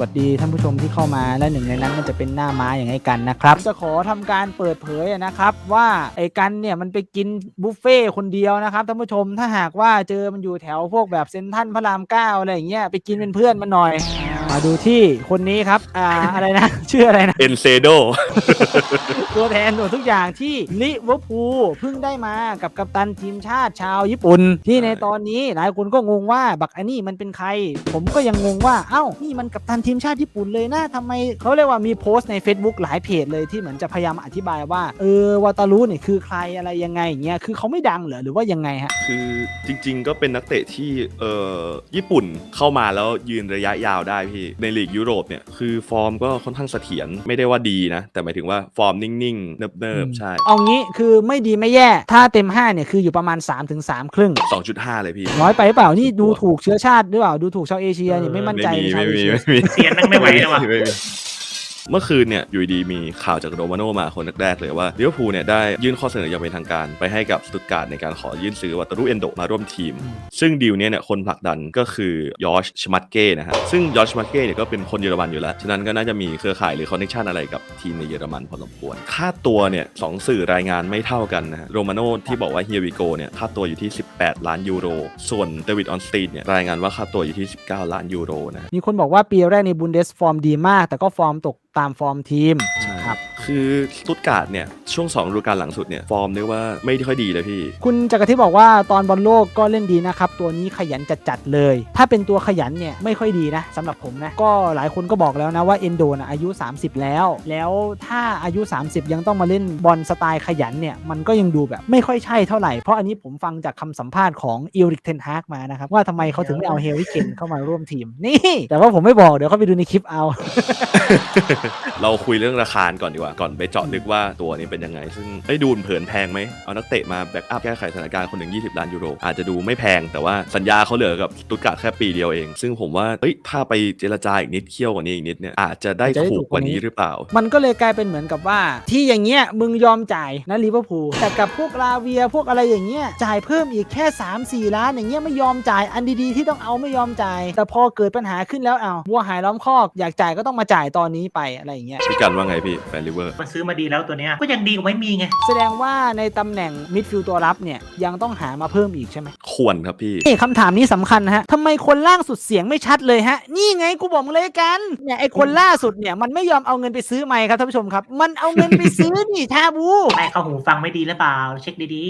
วัสดีท่านผู้ชมที่เข้ามาและหนึ่งในนั้นมันจะเป็นหน้าม้าอย่างไอ้กันนะครับจะขอทำการเปิดเผยนะครับ ว่าไอ้กันเนี่ยมันไปกินบุฟเฟ่ต์คนเดียวนะครับท่านผู้ชมถ้าหากว่าเจอมันอยู่แถวพวกแบบเซนทันพระรามเก้าอะไรอย่างเงี้ยไปกินเป็นเพื่อนมันหน่อย มาดูที่คนนี้ครับ อ่า อะไรนะ ชื่ออะไรนะ เอนเซโด ตัวแทนตัวทุกอย่างที่ลิเวอร์พูลเพิ่งได้มากับกัปตันทีมชาติชาวญี่ปุ่น ที่ในตอนนี้หลายคนก็งงว่าบักอันนี่มันเป็นใคร ผมก็ยังงงว่า เอ้า นี่มันกัปตันทีมชาติญี่ปุ่นเลยนะทำไมเขาเรียกว่ามีโพสต์ใน Facebook หลายเพจเลยที่เหมือนจะพยายามอธิบายว่า เออวาตารุเนี่ยคือใครอะไรยังไงอย่างเงี้ย คือเขาไม่ดังเหรอหรือว่ายังไงฮะ คือจริงๆก็เป็นนักเตะที่เอ่อญี่ปุ่นเข้ามาแล้วยืนระยะยาวได้พี่ในลีกยุโรปเนี่ยคือฟอร์มก็ค่อนข้างเสถียรไม่ได้ว่าดีนะ แต่หมายถึงว่าฟอร์มนิ่งๆ เนิบๆ ใช่ เอางี้คือไม่ดีไม่แย่ ถ้าเต็ม 5 เนี่ย คืออยู่ประมาณ 3-3ครึ่ง 2.5 เลยพี่ น้อยไปหรือเปล่า นี่ดูถูกเชื้อชาติหรือเปล่า ดูถูกชาวเอเชียเนี่ยไม่มั่นใจไม่มีในชาวไม่เอมีเชียไม่มีเสียงนั่งไม่ไหวแล้วว่ะ ไม่มี เมื่อคืนเนี่ยอยู่ดีมีข่าวจากโรมาโนมาคนแรกๆเลยว่าลิเวอร์พูลเนี่ยได้ยื่นข้อเสนออย่างเป็นทางการไปให้กับสตุตการ์ดในการขอยื่นซื้อวัตารุเอนโดมาร่วมทีม ซึ่งดีลเนี้ยเนี่ยคนผลักดันก็คือยอชชมัตเก้นะฮะซึ่งยอชชมัตเก้เนี่ยก็เป็นคนเยอรมันอยู่แล้ว ฉะนั้นก็น่าจะมีเครือข่ายหรือคอนเนคชันอะไรกับทีมในเยอรมันพอสมควรค่าตัวเนี่ยสองสื่อรายงานไม่เท่ากันนะฮะโรมาโนที่บอกว่าเฮียวิโกเนี่ยค่าตัวอยู่ที่ 18 ล้านยูโร ส่วนเดวิดออนสตีนเนี่ยรายงานว่าค่าตัวอยู่ที่ 19 ล้านยูโรนะมีคนบอกว่าปีแรกในบุนเดสฟอร์มดีมาก แต่ก็ฟอร์มตกตามฟอร์มทีมใช่ครับ คือสตุตการ์ดเนี่ยช่วง2ฤดูกาลหลังสุดเนี่ยฟอร์มเรียกว่าไม่ค่อยดีเลยพี่ คุณจักรทิพย์บอกว่าตอนบอลโลกก็เล่นดีนะครับ ตัวนี้ขยันจัดๆเลย ถ้าเป็นตัวขยันเนี่ยไม่ค่อยดีนะสำหรับผมนะก็หลายคนก็บอกแล้วนะว่าเอนโดนะอายุ 30 แล้ว แล้วถ้าอายุ 30 ยังต้องมาเล่นบอลสไตล์ขยันเนี่ยมันก็ยังดูแบบไม่ค่อยใช่เท่าไหร่ เพราะอันนี้ผมฟังจากคำสัมภาษณ์ของอิริกเทนฮากมานะครับว่าทำไมเขาถึงไม่เอาเฮริเคนเข้ามาร่วมทีมนี่ แต่ว่าผมไม่บอกเดี๋ยวเขาไปดูในคลิปเอา เราคุยเรื่องราคาก่อนดีกว่าก่อนไปเจาะลึกว่าตัวนี้เป็นยังไง ซึ่งไอ้ดูเผินแพงไหมเอานักเตะมาแบ็กอัพแก้ไขสถานการณ์คนหนึ่ง20 ล้านยูโร อาจจะดูไม่แพงแต่ว่าสัญญาเขาเหลือกับตุตการ์ดแค่ปีเดียวเอง ซึ่งผมว่าเอ้ยถ้าไปเจรจาอีกนิดเคี่ยวกว่านี้อีกนิดเนี่ยอาจจะได้ถูกกว่านี้กว่านี้หรือเปล่า มันก็เลยกลายเป็นเหมือนกับว่า ที่อย่างเงี้ยมึงยอมจ่ายนะลิเวอร์พูลแต่กับพวกลาเวียพวกอะไรอย่างเงี้ยจ่ายเพิ่มอีกแค่ 3 4 ล้านอย่างเงี้ยไม่ยอมจ่ายอันดีๆที่ต้องเอาไม่ยอมจ่ายแต่พอเกิดปัญหาขึ้นแล้วเอาวัวหายล้อมคอกอยากจ่ายก็ต้องมาจ่ายตอนนี้ไปอะไรอย่างเงี้ย พี่กันว่าไงพี่แฟนลิเวอร์ มันซื้อมาดีแล้วตัวเนี้ยก็ยังดีกว่าไม่มีไง แสดงว่าในตำแหน่งมิดฟิลด์ตัวรับเนี่ยยังต้องหามาเพิ่มอีกใช่ไหมควรครับพี่ นี่คำถามนี้สำคัญนะฮะทำไมคนล่างสุดเสียงไม่ชัดเลยฮะ นี่ไงกูบอกมึงเลยกันเนี่ยไอคนล่าสุดเนี่ยมันไม่ยอมเอาเงินไปซื้อไมค์ครับท่านผู้ชมครับ มันเอาเงินไปซื้อนี่ชาบู ไม่เข้าหูฟังไม่ดีหรือเปล่า เช็คดี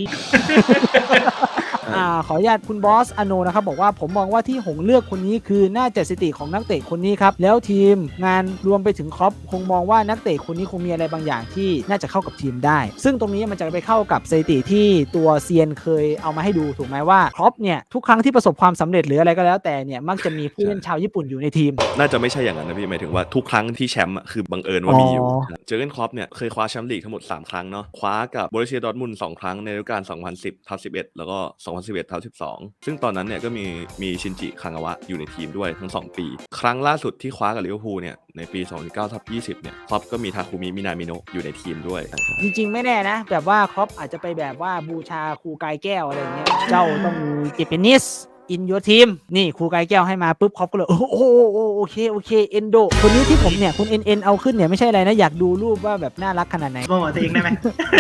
อ่าขออนุญาตคุณบอสอโนนะครับบอกว่าผมมองว่าที่หงเลือกคนนี้คือน่าจะสถิติของนักเตะคนนี้ครับแล้วทีมงานรวมไปถึงครอปคงมองว่านักเตะคนนี้คงมีอะไรบางอย่างที่น่าจะเข้ากับทีมได้ ซึ่งตรงนี้มันจะไปเข้ากับสถิติที่ตัวเซียนเคยเอามาให้ดูถูกไหมว่าครอปเนี่ยทุกครั้งที่ประสบความสำเร็จหรืออะไรก็แล้วแต่เนี่ยมักจะมีผู้เล่นชาวญี่ปุ่นอยู่ในทีม น่าจะไม่ใช่อย่างนั้นนะพี่หมายถึงว่าทุกครั้งที่แชมป์อะคือบังเอิญว่ามีอยู่อ๋อเจอร์เกนครอปเนี่ยเคยคว้าแชมป์ลีกทั้งหมด3ครั้งเนาะคว้ากับโบรุเซียดอร์ทมุนด์2ครั้งในฤดูกาล2010ทับ11 แล้วก็2011 ทับ 12 ซึ่งตอนนั้นเนี่ยก็มีมีชินจิคังาวะอยู่ในทีมด้วยทั้ง 2 ปี ครั้งล่าสุดที่คว้ากับลิเวอร์พูลเนี่ยในปี 2019ทับ20 เนี่ยครอปก็มีทาคุมิมินามิโนะอยู่ในทีมด้วย จริง ๆ ไม่แน่นะ แบบว่าครอปอาจจะไปแบบว่าบูชาครูกายแก้วอะไรอย่างเงี้ยเจ้าต้องมีเจเปนิส อินยูทีมนี่ครูกายแก้วให้มาปุ๊บครอปก็เลยโอ้โหโอ้โหโอเคโอเคเอนโดคนนี้ที่ผมเนี่ยคุณเอ็นเอ็นเอาขึ้นเนี่ยไม่ใช่อะไรนะ อยากดูรูปว่าแบบน่ารักขนาดไหนๆโปรโมทตัวเองได้ไหม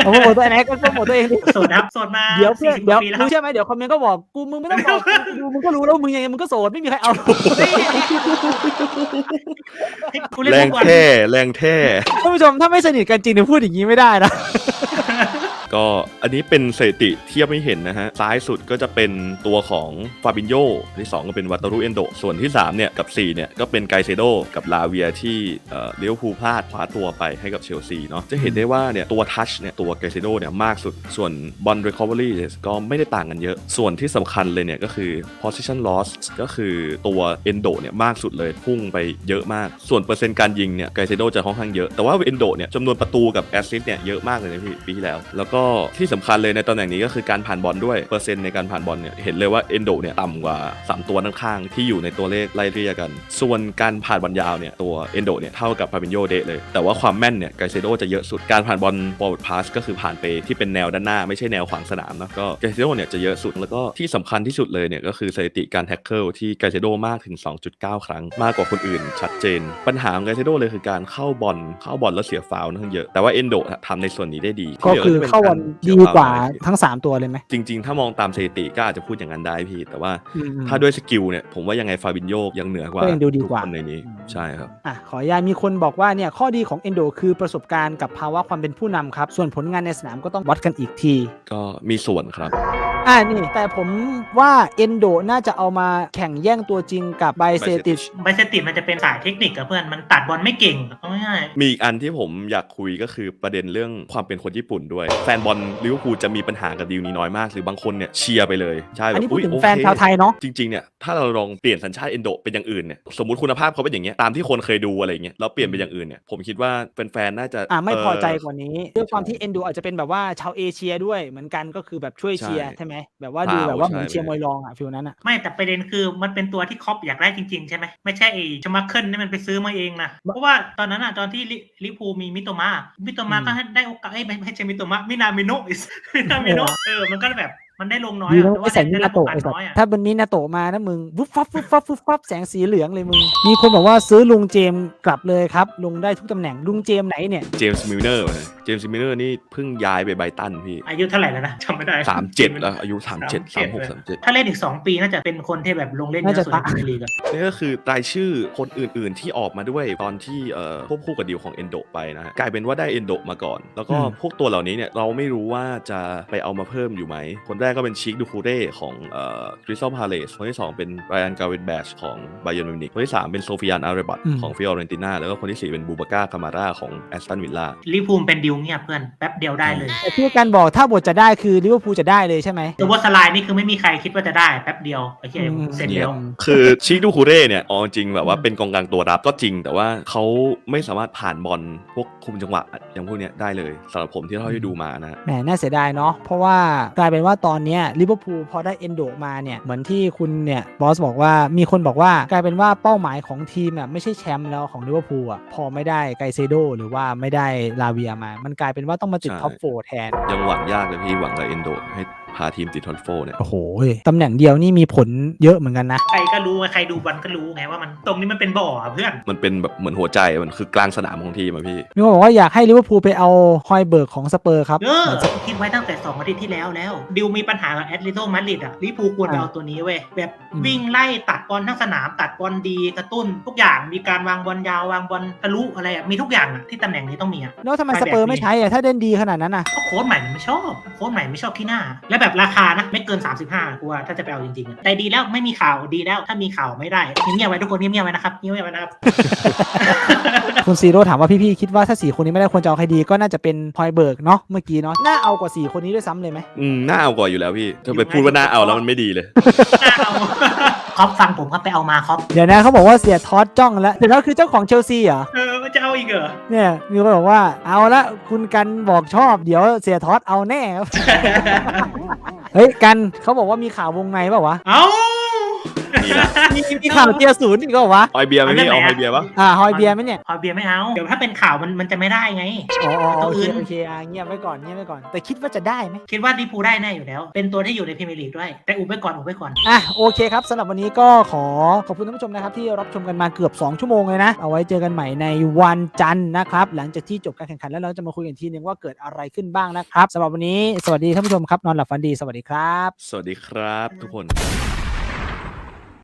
โอ้โหตัวไหนก็โปรโมทตัวเองดิโสดนะครับโสดมาเดี๋ยวเพื่อน40เดี๋ยวปีแล้วมึงเชื่อไหมเดี๋ยวคอมเมนต์ก็บอกกูมึงไม่ต้องบอกกูดูมึงก็รู้แล้วมึงยังไงมึงก็โสดไม่มีใครเอาให้กูเล่นแรทุงกวันแท้แรงแท้ท่านผู้ชมถ้าไม่สนิทกันจริงเนี่ยพูดอย่างนี้ไม่ได้นะ ก็อันนี้เป็นสถิติเทียบไม่เห็นนะฮะ ซ้ายสุดก็จะเป็นตัวของฟาบินโยที่ 2 ก็เป็นวัตารุเอนโด ส่วนที่ 3 เนี่ย กับ 4 เนี่ย ก็เป็นไกเซโดกับลาเวียที่เลี้ยวภูพลาดคว้าตัวไปให้กับเชลซีเนาะจะเห็นได้ว่าเนี่ย ตัวทัชเนี่ย ตัวไกเซโดเนี่ย มากสุดส่วนบอล recovery เนี่ก็ไม่ได้ต่างกันเยอะ ส่วนที่สำคัญเลยเนี่ย ก็คือ position loss ก็คือตัวเอนโดเนี่ยมากสุดเลยพุ่งไปเยอะมาก ส่วนเปอร์เซ็นต์การยิงเนี่ยไกเซโดจะค่อนข้างเยอะแต่ว่าเอนโดเนี่ยจำนวนประตูกับแอสซิสต์เนี่ยเยอะมากเลยนะพี่ปีที่แล้วแล้วก็ก็ที่สำคัญเลยในตำแหน่งนี้ก็คือการผ่านบอลด้วยเปอร์เซ็นต์ในการผ่านบอลเนี่ยเห็นเลยว่าเอนโดเนี่ยต่ำกว่า 3 ตัวด้านข้างที่อยู่ในตัวเลขไล่เรียกกัน ส่วนการผ่านบอลยาวเนี่ยตัวเอนโดเนี่ยเท่ากับพาบินโยเดะเลย แต่ว่าความแม่นเนี่ยไกเซโดจะเยอะสุดการผ่านบอล forward pass ก็คือผ่านไปที่เป็นแนวด้านหน้าไม่ใช่แนวขวางสนามนะก็ไกเซโดเนี่ยจะเยอะสุดแล้วก็ที่สำคัญที่สุดเลยเนี่ยก็คือสถิติการแท็กเกิลที่ไกเซโดมากถึง 2.9 ครั้งมากกว่าคนอื่น ชัดเจน ปัญหาของไกเซโดเลยคือการเข้าบอลเข้าบอลแล้วเสียฟาวล์นั่นเยอะแต่ว่าเอนโดทำในส่วนนี้ได้ดีก็คือเข้าวันรสีดีฟล์กว่าน้อยทั้ง3ตัวเลยไหมจริง ๆ ถ้ามองตามสถิติก็อาจจะพูดอย่างนั้นได้พี่ แต่ว่าอืมถ้าด้วยสกิลเนี่ยผมว่ายังไงฟาบินโยยังเหนือกว่าก็ยังดูดีทุกกว่าคนในนี้อืมใช่ครับอะขออนุญาตมีคนบอกว่าเนี่ยข้อดีของเอนโดคือประสบการณ์กับภาวะความเป็นผู้นำครับ ส่วนผลงานในสนามก็ต้องวัดกันอีกที ก็มีส่วนครับ อ่านี่ แต่ผมว่าเอนโดน่าจะเอามาแข่งแย่งตัวจริงกับไบเซติช ไบเซติมันจะเป็นสายเทคนิคกับเพื่อนมันตัดบอลไม่เก่งเอาง่ายมีอีกอันที่ผมอยากคุยก็คือประเด็นเรื่องความเป็นคนญี่ปุ่นด้วย แฟนบอลลิเวอร์พูลจะมีปัญหากับดีลนี้น้อยมาก หรือบางคนเนี่ยเชียร์ไปเลย ใช่แบอันบนี้พูดถึงอุ๊ยแฟนโอเคชาวไทยเนาะ จริงๆเนี่ยถ้าเราลองเปลี่ยนสัญชาติเอนโดเป็นอย่างอื่นเนี่ยสมมติคุณภาพเขาเป็นอย่างเงี้ยตามที่คนเคยดูอะไรอย่างเงี้ยแล้วเปลี่ยนเป็นอย่างอื่นเนี่ยผมคิดว่าแฟนๆน่าจะอ่าไม่พอใจเกว่านี้ด้วยความที่เอนโดอาจจะเป็นแบบว่าชาวเอเชียด้วยเหมือนกันก็คือแบบช่วยเชียร์ใช่ใช่ไหมแบบว่าดูแบบว่าเหมือนใช่เชียร์มวยรองอะฟิลนั้นอะๆไม่แต่ประเด็นคือมันเป็นตัวที่ครอปอยากได้จริงๆ ใช่ไหมไม่ใช่ไอ้ชมาเคิลนี่มันไปซื้อมาเองนะเพราะว่าตอนนั้นอะตอนที่ลิลิพูลมีมิโตมามิโตมาอืมก็ให้ได้โอกาสเอ้ยไม่ไม่ใช่มิโตมามินามิโนะมินามิโนะเออมันก็แบบ มันได้ลงน้อยดีอะนะแต่ไม่ว่าใส่ได้มิได้นารับโอโตะกาสไอ้สัสน้อยอะถ้าเป็นมินาโตะมานะมึงวุบฟับวุบฟับวุบฟับแสงสีเหลืองเลยมึง มีคนบอกว่าซื้อลุงเจมส์กลับเลยครับ ลงได้ทุกตำแหน่งลุงเจมส์ไหนเนี่ยจมส์มิลเนอร์เจมส์มิลเนอร์นี่เพิ่งย้ายไปไบรตันพี่อายุเท่าไหร่แล้วนะจำไม่ได้สามเจ็ดแล้วอายุสามเจ็ดสามหกเลยสามเจ็ดถ้าเล่นอีก2ปีน่าจะเป็นคนที่แบบลงเล่นเยน่าจะอะสุดในตะพรีเมียร์ลีกอะนี่ก็คือรายชื่อคนอื่น ๆที่ออกมาด้วยตอนที่เอ่อควบคู่กับดีลของเอนโดไปนะฮะกลายเป็นว่าได้เอนโดมาก่อน แล้วก็อืมพวกตัวเหล่านี้เนี่ยเราไม่รู้ว่าจะไปเอามาเพิ่มอยู่ไหมคนแรกก็เป็นชิคดูคูเร่ของเอ่อคริสตัลพาเลสคนที่ 2 เป็นไรอันกาเวนแบชของไบเย r n มิวนิกคนที่ 3 เป็นโซฟิยานอาร์เรบัตอืมของฟิออเรนติน่าแล้วก็คนที่ 4 เป็นบูบาก้าคามาร่าของแอสตันวิลล่าลิเวอร์พูลเป็นดิวเงียบเพื่อนแป๊บเดียวได้เลยแต่ที่การบอกถ้าบทจะได้คือลิเวอร์พูลจะได้เลยใช่ไหมตัวว่าสไลน์นี่คือไม่มีใครคิดว่าจะได้แป๊บเดียวไอ้เหี้ยอืมเสร็จเงียแล้บวคือชิคดูคูเร่เนี่ยเอาจริงแบบว่าอืมเป็นกองกลางตัวรับก็จริง แต่ว่าเขาไม่สามารถผ่านบอลพวกคุมจังหวะอย่างพวกเนี้ยได้เลยสำหรับผมที่เท่าที่ดูมานะฮะแหมน่าเสียดายเนาะเพราะว่ากลายเป็นว่าตอนเนี้ยลิเวอร์พูลพอได้เอนโดมาเนี่ยเหมือนที่คุณเนี่ยบอสบอกว่ามีคนบอกว่ากลายเป็นว่าเป้าหมายของทีมอะไม่ใช่แชมป์แล้วของลิเวอร์พูลอะพอไม่ได้ไกเซโดหรือว่าไม่ได้ลาเวียมา มันกลายเป็นว่าต้องมาติดใช่ท็อปโฟร์แทนยังหวังยากเลยพี่หวังกับเอนโดให้ พาทีมติดท็อปโฟร์เนี่ยโอ้โหตำแหน่งเดียวนี่มีผลเยอะเหมือนกันนะ ใครก็รู้ไงใครดูบอลก็รู้ไงว่ามันตรงนี้มันเป็นบ่ออะเพื่อน มันเป็นแบบเหมือนหัวใจมันคือกลางสนามของทีมอะพี่ มีคนบอกว่าอยากให้ลิเวอร์พูลไปเอาฮอยเบิร์กของสเปอร์ครับเออเหมือนจะคิดไว้ตั้งแต่สองอาทิตย์ที่แล้วแล้ว ดิวมีปัญหากับแอตเลติโกมาดริดอะลิเวอร์พูลควรไปอ่าเอาตัวนี้เว้ยแบบอืมวิ่งไล่ตัดบอลทั้งสนามตัดบอลดีกระตุ้น ทุกอย่างมีการวางบอลยาววางบอลทะลุอะไรอะมีทุกอย่างอะที่ตำแหน่งนี้ต้องมีอะแล้วทำไมสเปอร์ไม่ใช้อะถ้าเล่นดีขนาดนั้นอะก็โค้ชใหม่มันไม่ชอบโค้ชใหม่ไม่ชอบขี้หน้าและแบบราคานะไม่เกิน 35กูว่าถ้าจะไปเอาจริงๆอะแต่ดีแล้วไม่มีข่าวดีแล้ว ถ้ามีข่าวไม่ได้เงียบๆไว้ทุกคนเงียบๆไว้นะครับเงียบๆไว้นะครับ คุณซีโร่ถามว่าพี่ๆคิดว่าถ้าสี่คนนี้ไม่ได้ควรจะเอาใครดีก็น่าจะเป็นฮอยเบิร์กเนาะเมื่อกี้เนาะน่าเอากว่าสี่คนนี้ด้วยซ้ำเลยไหมอืมน่าเอากว่าอยู่แล้วพี่จะไปพูดว่าน่าเอาแล้วมันไม่ดีเลย น่าเอา ครอปฟังผมครับไปเอามาครอปเดี๋ยวนะเขาบอกว่าเสียทอสจ้องแล้วเดี๋ยวนะคือเจ้าของเชลซีเหรอ เออมันจะเอาอีกเหรอ เนี่ยมีคนบอกว่าเอาละคุณกันบอกชอบเดี๋ยวเสียทอสเอาแน่ครับ เฮ้ยกันเขาบอกว่ามีข่าววงในเปล่าวะ เอา มีละมีมีข่าวเทียร์ศูนย์อีกก็วะออยเบียร์ไหมพี่เอาออยเบียร์ปะอ่าฮอยเบียร์ไหมเนี่ยพอเบียร์ไม่เอา เดี๋ยวถ้าเป็นข่าวมันมันจะไม่ได้ไง อ๋ออ๋อตัวโออื่เคนโอเคอะเงียบไว้ก่อนเงียบไว้ก่อน แต่คิดว่าจะได้ไหมคิดว่าลิปูลได้แน่อยู่แล้ว เป็นตัวที่อยู่ในพรีเมียร์ลีกด้วย แต่อุบไว้ก่อนอุบไว้ก่อน อะโอเคครับสำหรับวันนี้ก็ขอขอบคุณท่านผู้ชมนะครับที่รับชมกันมาเกือบ 2 ชั่วโมงเลยนะ เอาไว้เจอกันใหม่ในวันจันทร์นะครับ หลังจากที่จบการแข่งขันแล้วเราจะมาคุยกันทีนึงว่าเกิดอะไรขึ้นบ้างนะครับสำหรับวันนี้สวัสดีท่านผู้ชมครับนอนหลับฝันดีสวัสดีครับ สวัสดีครับทุกคน